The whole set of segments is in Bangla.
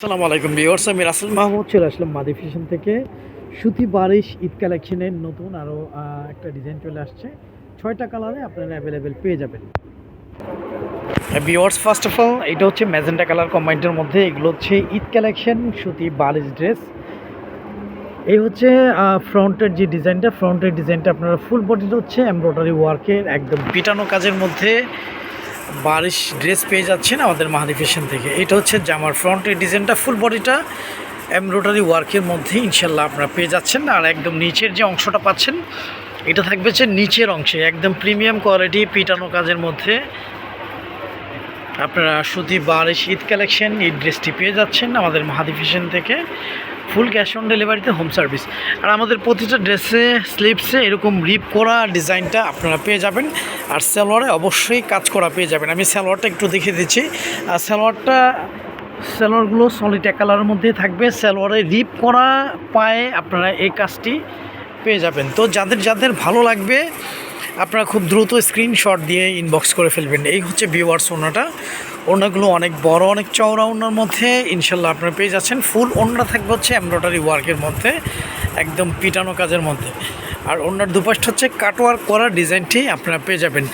আসসালামু আলাইকুম ভিউয়ার্স, আমি রাসেল মাহমুদ, চলে আসলাম মাদি ফ্যাশন থেকে। সুতি বারিশ ঈদ কালেকশনের নতুন আরও একটা ডিজাইন চলে আসছে। ছয়টা কালারে আপনারা অ্যাভেলেবেল পেয়ে যাবেন। ভিউয়ার্স ফার্স্ট অফ অল এটা হচ্ছে ম্যাজেন্টা কালার কম্বাইন্ডের মধ্যে, এগুলো হচ্ছে ঈদ কালেকশন, সুতি বারিশ ড্রেস এই হচ্ছে ফ্রন্টের যে ডিজাইনটা ফ্রন্টের ডিজাইনটা আপনারা ফুল বডিটা হচ্ছে এমব্রয়ডারি ওয়ার্কের একদম পিটানো কাজের মধ্যে। বারিশ ড্রেস পেয়ে যাচ্ছেন আমাদের মাহাদি ফ্যাশন থেকে। এটা হচ্ছে জামার ফ্রন্টের ডিজাইনটা ফুল বডিটা এমব্রয়ডারি ওয়ার্কের মধ্যে ইনশাল্লাহ আপনারা পেয়ে যাচ্ছেন। আর একদম নিচের যে অংশটা পাচ্ছেন, এটা থাকবে হচ্ছে নিচের অংশে, একদম প্রিমিয়াম কোয়ালিটি পিটানো কাজের মধ্যে। আপনারা সুতি বারিশ ঈদ কালেকশন এই ড্রেসটি পেয়ে যাচ্ছেন আমাদের মাহাদি ফ্যাশন থেকে। ফুল ক্যাশ অন ডেলিভারিতে হোম সার্ভিস। আর আমাদের প্রতিটা ড্রেসে স্লিপসে এরকম রিপ করা ডিজাইনটা আপনারা পেয়ে যাবেন। আর সালোয়ারে অবশ্যই কাজ করা পেয়ে যাবেন। আমি সালোয়ারটা একটু দেখিয়ে দিচ্ছি। আর সালোয়ারটা, সালোয়ারগুলো সলিড এক কালারের মধ্যে থাকবে। সালোয়ারে রিপ করা পায়ে আপনারা এই কাজটি পেয়ে যাবেন। তো যাদের যাদের ভালো লাগবে আপনারা খুব দ্রুত স্ক্রিনশট দিয়ে ইনবক্স করে ফেলবেন। এই হচ্ছে ভিউয়ার্স ওনাটা ওনাগুলো অনেক বড়, অনেক চওড়া ওনার মধ্যে। ইনশাল্লাহ আপনারা পেয়ে যাচ্ছেন। ফুল ওনরা থাকবে হচ্ছে এমব্রয়ডারি ওয়ার্কের মধ্যে, একদম পিটানো কাজের মধ্যে। আর ওনার দুপাশটা হচ্ছে কাটওয়ার্ক করা ডিজাইনটি আপনারা পেয়ে যাবেন।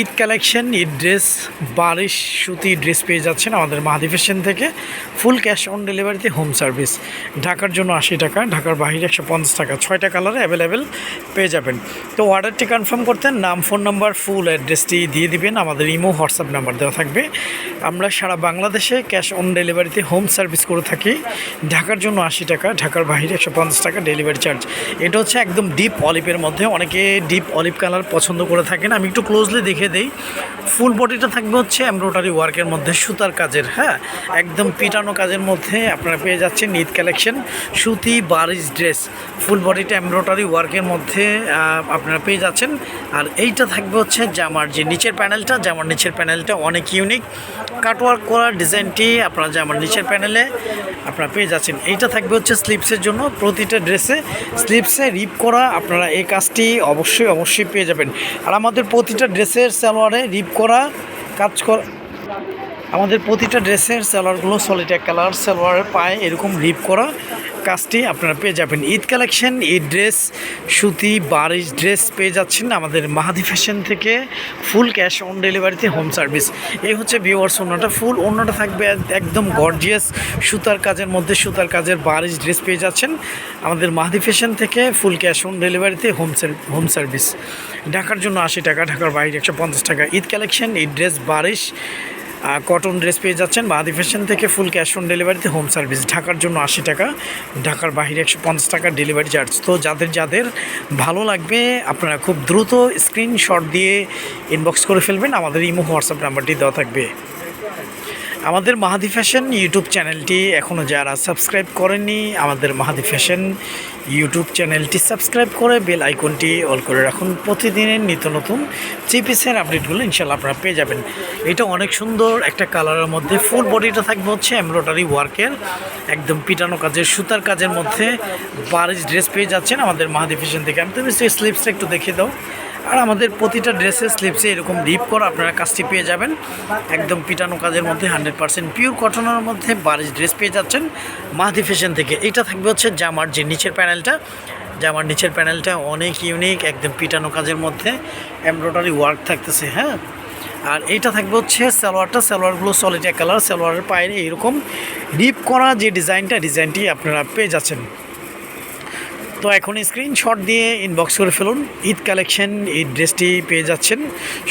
ঈদ কালেকশন, ঈদ ড্রেস বারিশ সুতি ড্রেস পেয়ে যাচ্ছেন আমাদের মাহাদি ফ্যাশন থেকে। ফুল ক্যাশ অন ডেলিভারিতে হোম সার্ভিস। ঢাকার জন্য আশি টাকা, ঢাকার বাহিরে একশো পঞ্চাশ টাকা। ছয়টা কালারে অ্যাভেলেবেল পেয়ে যাবেন। তো অর্ডারটি কনফার্ম করতে নাম, ফোন নাম্বার, ফুল অ্যাড্রেসটি দিয়ে দিবেন। আমাদের ইমো, হোয়াটসঅ্যাপ নাম্বার দেওয়া থাকবে। আমরা সারা বাংলাদেশে ক্যাশ অন ডেলিভারিতে হোম সার্ভিস করে থাকি। ঢাকার জন্য আশি টাকা, ঢাকার বাহিরে একশো পঞ্চাশ টাকা ডেলিভারি চার্জ। এটা হচ্ছে একদম ডিপ অলিভের মধ্যে। অনেকে ডিপ অলিভ কালার পছন্দ করে থাকেন। আমি একটু ক্লোজলি দেখে দিই। ফুল বডিটা থাকবে হচ্ছে এমব্রয়ডারি ওয়ার্কের মধ্যে, সুতার কাজের হ্যাঁ? একদম পিটানো কাজের মধ্যে আপনারা পেয়ে যাচ্ছেন ঈদ কালেকশন সুতি, বারিশ ড্রেস ফুল বডিটা এমব্রয়ডারি ওয়ার্কের মধ্যে আপনারা পেয়ে যাচ্ছেন। আর এইটা থাকবে হচ্ছে জামার যে নিচের প্যানেলটা জামার নিচের প্যানেলটা অনেক ইউনিক কাটওয়ার্ক করা ডিজাইনটি আপনারা আমার নিচের প্যানেলে আপনারা পেয়ে যাচ্ছেন। এইটা থাকবে হচ্ছে স্লিপসের জন্য। প্রতিটা ড্রেসে স্লিপসে রিপ করা আপনারা এই কাজটি অবশ্যই অবশ্যই পেয়ে যাবেন। আর আমাদের প্রতিটা ড্রেসের সালোয়ারে রিপ করা কাজ করা আমাদের প্রতিটা ড্রেসের সালোয়ারগুলো সলিটে কালার সালোয়ারের পায় এরকম রিপ করা কাজটি আপনারা পেয়ে যাবেন। ঈদ কালেকশন, ঈদ ড্রেস, সুতি, বারিশ ড্রেস পেয়ে যাচ্ছেন আমাদের মাহাদি ফ্যাশন থেকে ফুল ক্যাশ অন ডেলিভারিতে হোম সার্ভিস। এই হচ্ছে ভিওয়ার্স ওনাটা ফুল ওনাটা থাকবে একদম গর্জিয়াস সুতার কাজের মধ্যে সুতার কাজের বারিশ ড্রেস পেয়ে যাচ্ছেন আমাদের মাহাদি ফ্যাশন থেকে ফুল ক্যাশ অন ডেলিভারিতে হোম হোম সার্ভিস। ঢাকার জন্য আশি টাকা, ঢাকার বাইরে একশো পঞ্চাশ টাকা। ঈদ কালেকশন, ঈদ ড্রেস, বারিশ কটন ড্রেস পেয়ে যাচ্ছেন। বাদি ফ্যাশন থেকে ফুল ক্যাশ অন ডেলিভারিতে হোম সার্ভিস ঢাকার জন্য আশি টাকা, ঢাকার বাহিরে একশো পঞ্চাশ টাকা ডেলিভারি চার্জ তো যাদের যাদের ভালো লাগবে, আপনারা খুব দ্রুত স্ক্রিনশট দিয়ে ইনবক্স করে ফেলবেন। আমাদের ইমো হোয়াটসঅ্যাপ নাম্বারটি দেওয়া থাকবে। আমাদের মাহাদি ফ্যাশন ইউটিউব চ্যানেলটি এখনও যারা সাবস্ক্রাইব করেননি, আমাদের মাহাদি ফ্যাশন ইউটিউব চ্যানেলটি সাবস্ক্রাইব করে বেল আইকনটি অল করে রাখুন। প্রতিদিনের নিত্য নতুন থ্রি পিসের আপডেটগুলো ইনশাল্লাহ আপনারা পেয়ে যাবেন। এটা অনেক সুন্দর একটা কালারের মধ্যে, ফুল বডিটা থাকবে হচ্ছে এমব্রয়ডারি ওয়ার্কের, একদম পিটানো কাজের, সুতার কাজের মধ্যে বারিশ ড্রেস পেয়ে যাচ্ছেন আমাদের মাহাদি ফ্যাশন থেকে। আমি তুমি সেই স্লিপসটা একটু দেখিয়ে দাও। আর আমাদের প্রতিটা ড্রেসের স্লিপসে এরকম রিপ করা আপনারা কাজটি পেয়ে যাবেন। একদম পিটানো কাজের মধ্যে হান্ড্রেড পার্সেন্ট পিওর কটনের মধ্যে বারিশ ড্রেস পেয়ে যাচ্ছেন মাহাদি ফ্যাশন থেকে। এটা থাকবে হচ্ছে জামার যে নিচের প্যানেলটা জামার নিচের প্যানেলটা অনেক ইউনিক একদম পিটানো কাজের মধ্যে এমব্রয়ডারি ওয়ার্ক থাকতেছে হ্যাঁ? আর এইটা থাকবে হচ্ছে সালোয়ারটা, সালোয়ারগুলো সলিড এক কালার সালোয়ারের পায়ে এরকম ডিপ করা যে ডিজাইনটা ডিজাইনটি আপনারা পেয়ে যাচ্ছেন। তো এখন স্ক্রিনশট দিয়ে ইনবক্স করে ফেলুন। ঈদ কালেকশন এই ড্রেসটি পেয়ে যাচ্ছেন।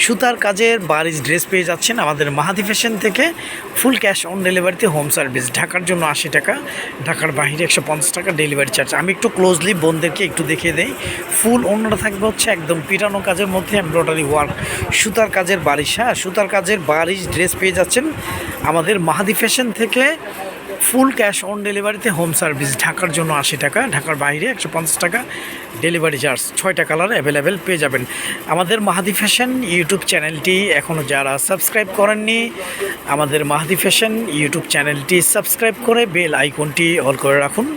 সুতার কাজের বারিশ ড্রেস পেয়ে যাচ্ছেন আমাদের মাহাদি ফ্যাশন থেকে। ফুল ক্যাশ অন ডেলিভারিতে হোম সার্ভিস ঢাকার জন্য আশি টাকা, ঢাকার বাইরে একশো পঞ্চাশ টাকা ডেলিভারি চার্জ আমি একটু ক্লোজলি বোনদেরকে একটু দেখিয়ে দেই। ফুল অন্যটা থাকবে হচ্ছে একদম পিটানো কাজের মধ্যে এমব্রয়ডারি ওয়ার্ক সুতার কাজের বারিশ হ্যাঁ সুতার কাজের বারিশ ড্রেস পেয়ে যাচ্ছেন আমাদের মাহাদি ফ্যাশন থেকে। ফুল ক্যাশ অন ডেলিভারিতে হোম সার্ভিস। ঢাকার জন্য আশি টাকা, ঢাকার বাইরে একশো পঞ্চাশ টাকা, ডেলিভারি চার্জ ছয়টা কালার অ্যাভেলেবেল পেয়ে যাবেন। আমাদের মাহাদি ফ্যাশন ইউটিউব চ্যানেলটি এখনও যারা সাবস্ক্রাইব করেননি, আমাদের মাহাদি ফ্যাশন ইউটিউব চ্যানেলটি সাবস্ক্রাইব করে বেল আইকনটি অল করে রাখুন।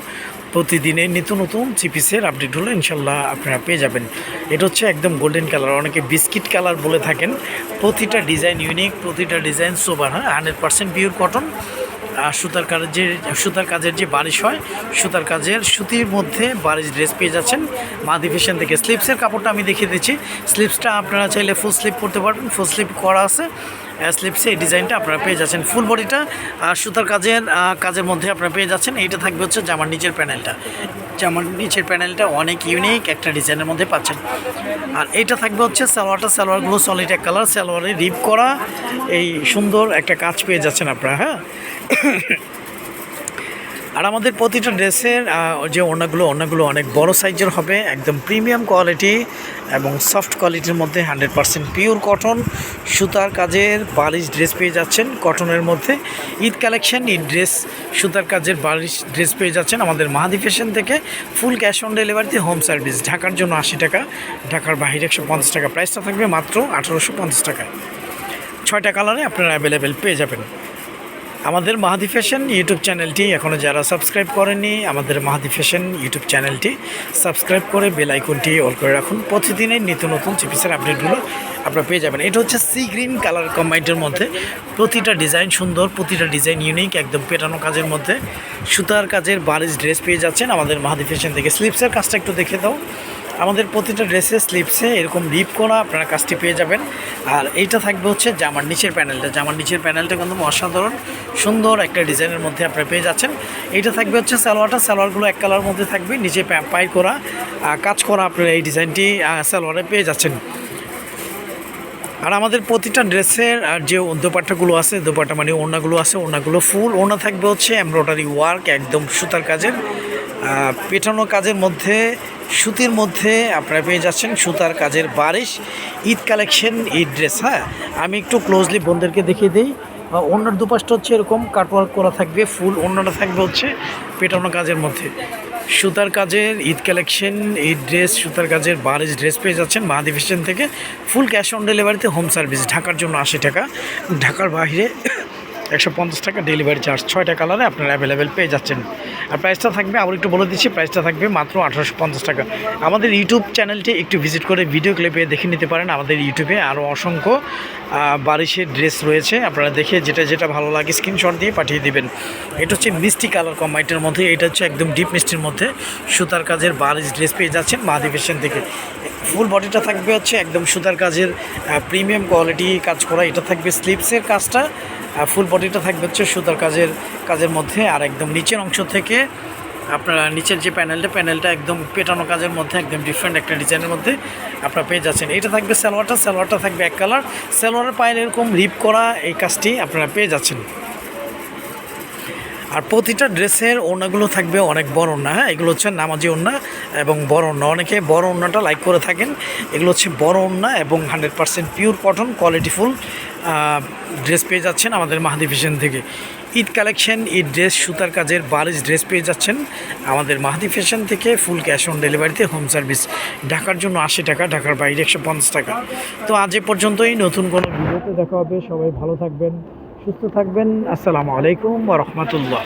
প্রতিদিনে নিত্য নতুন চিপিসের আপডেট হলে ইনশাল্লাহ আপনারা পেয়ে যাবেন। এটা হচ্ছে একদম গোল্ডেন কালার। অনেকে বিস্কিট কালার বলে থাকেন। প্রতিটা ডিজাইন ইউনিক, প্রতিটা ডিজাইন সোবার হ্যাঁ? হান্ড্রেড পার্সেন্ট পিওর কটন সুতার কাজের যে, সুতার কাজের যে বারিশ হয়, সুতার কাজের সুতির মধ্যে বারিশ ড্রেস পেয়ে যাচ্ছেন মাদি ফ্যাশন থেকে। স্লিপসের কাপড়টা আমি দেখিয়ে দিচ্ছি। স্লিপসটা আপনারা চাইলে ফুল স্লিপ করতে পারবেন ফুল স্লিপ করা আছে। স্লিপসে এই ডিজাইনটা আপনারা পেয়ে যাচ্ছেন ফুল বডিটা সুতার কাজের কাজের মধ্যে আপনারা পেয়ে যাচ্ছেন, এইটা থাকবে হচ্ছে জামার নিচের প্যানেলটা জামার নিচের প্যানেলটা অনেক ইউনিক একটা ডিজাইনের মধ্যে পাচ্ছেন। আর এইটা থাকবে হচ্ছে সালোয়ারটা, সালোয়ারগুলো সলিড এক কালার সালোয়ারে রিপ করা। এই সুন্দর একটা কাজ পেয়ে যাচ্ছেন আপনারা হ্যাঁ? আর আমাদের প্রতিটা ড্রেসের যে ওড়নাগুলো ওড়নাগুলো অনেক বড় সাইজের হবে, একদম প্রিমিয়াম কোয়ালিটি এবং সফট কোয়ালিটির মধ্যে হান্ড্রেড পারসেন্ট পিওর কটন। সুতার কাজের বালিশ ড্রেস পেয়ে যাচ্ছেন কটনের মধ্যে। ঈদ কালেকশন, ঈদ ড্রেস, সুতার কাজের বালিশ ড্রেস পেয়ে যাচ্ছেন আমাদের মাহাদি ফ্যাশন থেকে। ফুল ক্যাশ অন ডেলিভারিতে হোম সার্ভিস, ঢাকার জন্য আশি টাকা, ঢাকার বাইরে একশো পঞ্চাশ টাকা। প্রাইসটা থাকবে মাত্র আঠারোশো পঞ্চাশ টাকায়। ছয়টা কালারে আপনারা অ্যাভেলেবেল পেয়ে যাবেন। আমাদের মাহাদি ফ্যাশন ইউটিউব চ্যানেলটি এখনও যারা সাবস্ক্রাইব করেনি আমাদের মাহাদি ফ্যাশন ইউটিউব চ্যানেলটি সাবস্ক্রাইব করে বেল আইকনটি অল করে রাখুন। প্রতিদিনের নিত্য নতুন চিপিসের আপডেটগুলো আপনারা পেয়ে যাবেন। এটা হচ্ছে সি গ্রিন কালার কম্বাইন্ডের মধ্যে। প্রতিটা ডিজাইন সুন্দর, প্রতিটা ডিজাইন ইউনিক, একদম পেটানো কাজের মধ্যে। সুতার কাজের বারিশ ড্রেস পেয়ে যাচ্ছেন আমাদের মাহাদি ফ্যাশন থেকে। স্লিপসের কাজটা একটু দেখে দাও। আমাদের প্রতিটা ড্রেসে স্লিপসে এরকম রিপ করা আপনারা কাজটি পেয়ে যাবেন। আর এইটা থাকবে হচ্ছে জামার নিচের প্যানেলটা। জামার নিচের প্যানেলটা কিন্তু অসাধারণ, সুন্দর একটা ডিজাইনের মধ্যে আপনারা পেয়ে যাচ্ছেন। এইটা থাকবে হচ্ছে সালোয়ারটা। সালোয়ারগুলো এক কালার মধ্যে থাকবে, নিচে পাই করা কাজ করা আপনারা এই ডিজাইনটি সালোয়ারে পেয়ে যাচ্ছেন। আর আমাদের প্রতিটা ড্রেসের আর যে দোপাট্টাগুলো আছে, দোপাট্টা মানে ওড়নাগুলো আছে, ওড়নাগুলো ফুল ওড়না থাকবে হচ্ছে এমব্রয়ডারি ওয়ার্ক একদম সুতার কাজের। পেটানো কাজের মধ্যে, সুতির মধ্যে আপনারা পেয়ে যাচ্ছেন সুতার কাজের বারিশ, ঈদ কালেকশন, ঈদ ড্রেস হ্যাঁ? আমি একটু ক্লোজলি বোনদেরকে দেখিয়ে দিই। ওড়নার দুপাশটা হচ্ছে এরকম কাটওয়ার্ক করা থাকবে, ফুল, অন্যটা থাকবে হচ্ছে পেটানো কাজের মধ্যে। সুতার কাজের ঈদ কালেকশন, ঈদ ড্রেস, সুতার কাজের বারিশ ড্রেস পেয়ে যাচ্ছেন মাহাদি থেকে। ফুল ক্যাশ অন ডেলিভারিতে হোম সার্ভিস, ঢাকার জন্য আশি টাকা। ঢাকার বাইরে একশো পঞ্চাশ টাকা ডেলিভারি চার্জ। ছয়টা কালারে আপনারা অ্যাভেলেবেল পেয়ে যাচ্ছেন। আর প্রাইসটা থাকবে, আবার একটু বলে দিচ্ছি প্রাইসটা থাকবে মাত্র আঠারোশো পঞ্চাশ টাকা। আমাদের ইউটিউব চ্যানেলটি একটু ভিজিট করে ভিডিও ক্লিপে দেখে নিতে পারেন। আমাদের ইউটিউবে আরও অসংখ্য বারিশের ড্রেস রয়েছে। আপনারা দেখে যেটা যেটা ভালো লাগে স্ক্রিনশট দিয়ে পাঠিয়ে দিবেন। এটা হচ্ছে মিষ্টি কালার কম্বাইটের মধ্যে, এটা হচ্ছে একদম ডিপ মিষ্টির মধ্যে সুতার কাজের বারিশ ড্রেস পেয়ে যাচ্ছেন মাহাদি থেকে। ফুল বডিটা থাকবে হচ্ছে একদম সুতার কাজের প্রিমিয়াম কোয়ালিটি কাজ করা। এটা থাকবে স্লিপসের কাজটা। ফুল বডিটা থাকবে হচ্ছে সুতার কাজের কাজের মধ্যে আর একদম নিচের অংশ থেকে আপনারা নিচের যে প্যানেলটা প্যানেলটা একদম পেটানো কাজের মধ্যে, একদম ডিফারেন্ট একটা ডিজাইনের মধ্যে আপনারা পেয়ে যাচ্ছেন। এটা থাকবে সালোয়ারটা সালোয়ারটা থাকবে এক কালার সালোয়ারের পায়ের এরকম রিপ করা এই কাজটি আপনারা পেয়ে যাচ্ছেন। আর প্রতিটা ড্রেসের ওড়নাগুলো থাকবে অনেক বড় ওড়না হ্যাঁ? এগুলো হচ্ছে নামাজি ওড়না এবং বড় ওড়না। অনেকে বড় ওড়নাটা লাইক করে থাকেন। এগুলো হচ্ছে বড় ওড়না এবং hundred percent pure cotton qualityful dress পেয়ে যাচ্ছেন আমাদের মাহাদি ফ্যাশন থেকে। ঈদ কালেকশন ঈদ ড্রেস সুতার কাজের বারিশ ড্রেস পেয়ে যাচ্ছেন আমাদের মাহাদি ফ্যাশন থেকে ফুল ক্যাশ অন ডেলিভারিতে হোম সার্ভিস ঢাকার জন্য আশি টাকা, ঢাকার বাইরে একশো পঞ্চাশ টাকা। তো আজ এ পর্যন্তই, নতুন কোনো ভিডিওতে দেখা হবে। সবাই ভালো থাকবেন, সুস্থ থাকবেন। আসসালামু আলাইকুম রাহমাতুল্লাহ।